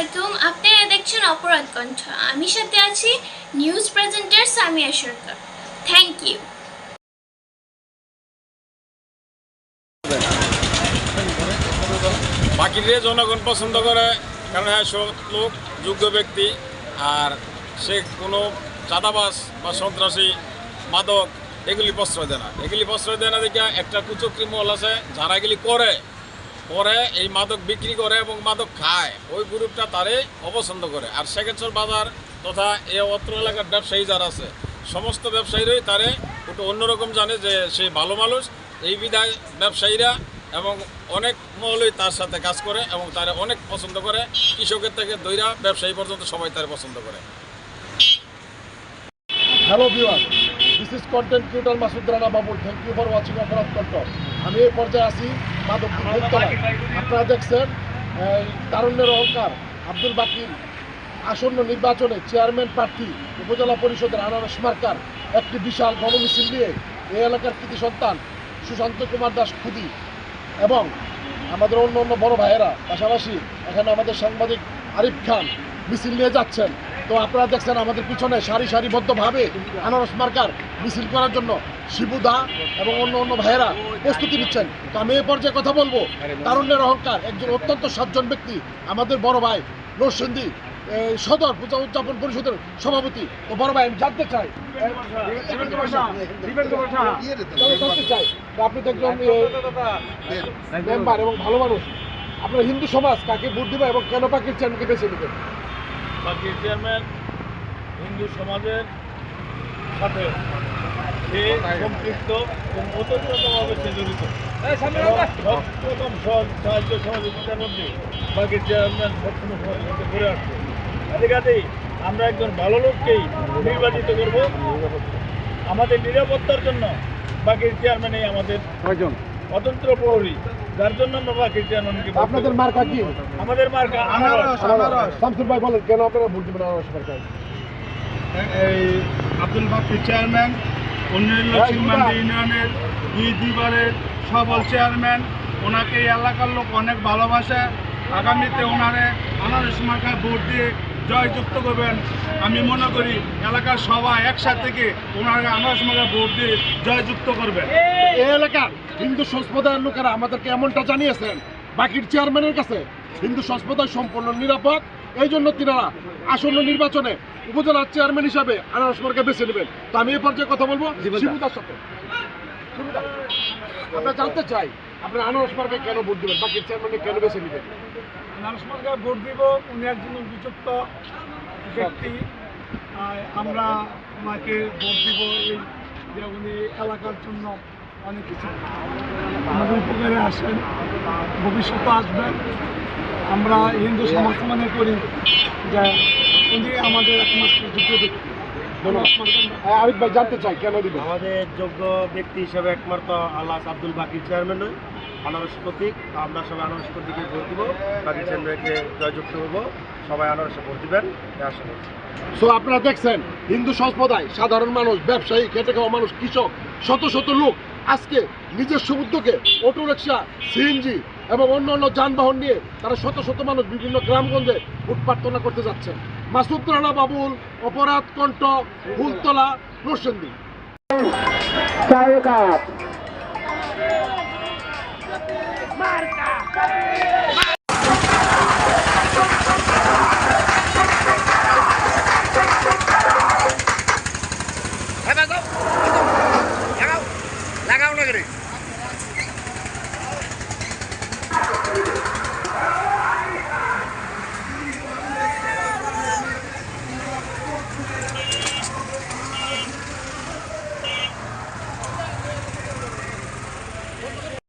আলাইকুম। আপনারা দেখছেন অপরাধ কণ্ঠ। আমি সাথে আছি news presenter Samia Sarkar. Thank you বাকিরে জনগণ পছন্দ করে, কারণ হ্যাঁ সৎ লোক, যোগ্য ব্যক্তি, আর সে কোনো চাঁদাবাস বা সন্ত্রাসী, মাদক, এগুলি প্রশ্রয় দেয় না। এগুলি প্রশ্রয় দেয় না দেখে একটা কুচক্রিমল আছে, যারা এগুলি করে করে এই মাদক বিক্রি করে এবং মাদক খায়। ওই গ্রুপটা তারে অপছন্দ করে। আর সেকেন্ডসর বাজার তথা এ অত্র এলাকার ব্যবসায়ী যারা আছে, সমস্ত ব্যবসায়ীরাই তারে একটু অন্যরকম জানে যে সে ভালো মানুষ। এই বিধায় ব্যবসায়ীরা এবং অনেক মহলই তার সাথে কাজ করে এবং তারা অনেক পছন্দ করে। কৃষকের থেকে দৈরা ব্যবসায়ী পর্যন্ত সবাই তার পছন্দ করে। Hello viewer this content creator Masud Rana Babul thank you for watching অপরাধ কন্ট আমি এই পর্যায়ে মাধব ভূতলায় আপনারা দেখছেন তারুণ্যের অহংকার, আব্দুল বাকির আসন্ন নির্বাচনে চেয়ারম্যান প্রার্থী, উপজেলা পরিষদের আনারস মার্কার একটি বিশাল গণমিছিল নিয়ে এই এলাকার কৃতি সন্তান সুশান্ত কুমার দাস খুদি এবং আমাদের অন্য অন্য বড় ভাইয়েরা, পাশাপাশি এখানে আমাদের সাংবাদিক আরিফ খান মিছিল নিয়ে যাচ্ছেন। তো আপনারা দেখছেন আমাদের পিছনে সারি সারিবদ্ধভাবে আনারস মার্কার মিছিল করার জন্য শিবুদা এবং অন্য অন্য ভাইয়েরা প্রস্তুতি নিচ্ছেন। তো আমি এই পর্যায়ে কথা বলব। তারুণ্যের অহংকার একজন অত্যন্ত সজ্জন ব্যক্তি আমাদের বড় ভাই নরসিন্দি সদর পূজা উদযাপন পরিষদের সভাপতি তো বড় ভাই আমি জানতে চাই জানতে চাই তো আপনি তো একজন মেম্বার এবং ভালো মানুষ। আপনার হিন্দু সমাজ কাকে ভোট দিবে এবং কেন পাকির চ্যানেলকে বেছে নেবেন? বাকি চেয়ারম্যান হিন্দু সমাজের সাথে সে সম্পৃক্ত এবং ওতপ্রোতভাবে সে জড়িত। সর্বপ্রথম সাহায্য সহযোগিতার মধ্যে বাকি চেয়ারম্যান সবসময় সহযোগিতা করে আসছে। কাজে কাজেই আমরা একজন ভালো লোককেই নির্বাচিত করব। আমাদের নিরাপত্তার জন্য বাকির চেয়ারম্যানই আমাদের অতন্ত্র প্রহরী। যার জন্য আমরা দেব। আপনাদের মার্কা কি? আমাদের মার্কা আনারস। শামসুল ভাই বলেন কেন আপনারা ভোট দিবেন আনারস মার্কায়? এই আব্দুল বাকি চেয়ারম্যান অন্যান্য লক্ষ্মীমান্ডি ইউনিয়নের দুই দুইবারের সবল চেয়ারম্যান ওনাকে এই এলাকার লোক অনেক ভালোবাসে। আগামীতে ওনারে আনারস মার্কায় ভোট দিয়ে জয়যুক্ত করবেন। আমি মনে করি এলাকার সবাই একসাথে থেকে ওনাকে আনারস মার্কায় ভোট দিয়ে জয়যুক্ত করবেন। এই এলাকার হিন্দু সম্প্রদায়ের লোকেরা আমাদেরকে এমনটা জানিয়েছেন বাকির চেয়ারম্যানের কাছে। হিন্দু সম্প্রদায় সম্পূর্ণ নিরাপদ। এই জন্য তিনারা আসন্ন নির্বাচনে উপজেলার চেয়ারম্যান হিসাবে আনারস মার্কা বেছে নেবেন। তো আমি এই পর্যায়ে কথা বলব। শিবুদার সাথে। আমরা জানতে চাই আপনার আনারস মার্কায় কেন ভোট দেবেন? বাকির চেয়ারম্যানকে কেন বেছে নেবেন? নারসমার্গায় ভোট দিব উনি একজন উপযুক্ত ব্যক্তি। আমরা ওনাকে ভোট দিব এই যে উনি এলাকার জন্য অনেক কিছু আমাদের উপকারে আসেন ভবিষ্যতে আসবেন। আমরা হিন্দু সমাজ মনে করি যে উনি আমাদের একমাত্র যোগ্য ব্যক্তি। আরিফ ভাই জানতে চাই কেন দিবেন? আমাদের যোগ্য ব্যক্তি হিসেবে একমাত্র আল্লাহ আব্দুল বাকির চেয়ারম্যান নই আনারস প্রতীক তো আমরা সবাই আনারস প্রতীকে ভোট দিব। বাকির চেয়ারম্যানকে জয়যুক্ত হব। সবাই আনারসে ভোট দিবেন আশা করছি। সো আপনারা দেখছেন হিন্দু সম্প্রদায় সাধারণ মানুষ ব্যবসায়ী খেটে খাওয়া মানুষ কৃষক শত শত লোক আজকে নিজস্ব উদ্যোগে অটো রিক্সা সিএনজি এবং অন্য অন্য যানবাহন নিয়ে তারা শত শত মানুষ বিভিন্ন গ্রামগঞ্জে উৎপাদনা করতে যাচ্ছেন। মাসুদ রানা বাবুল অপরাধ কণ্ঠ ফুলতলা ¡Marca!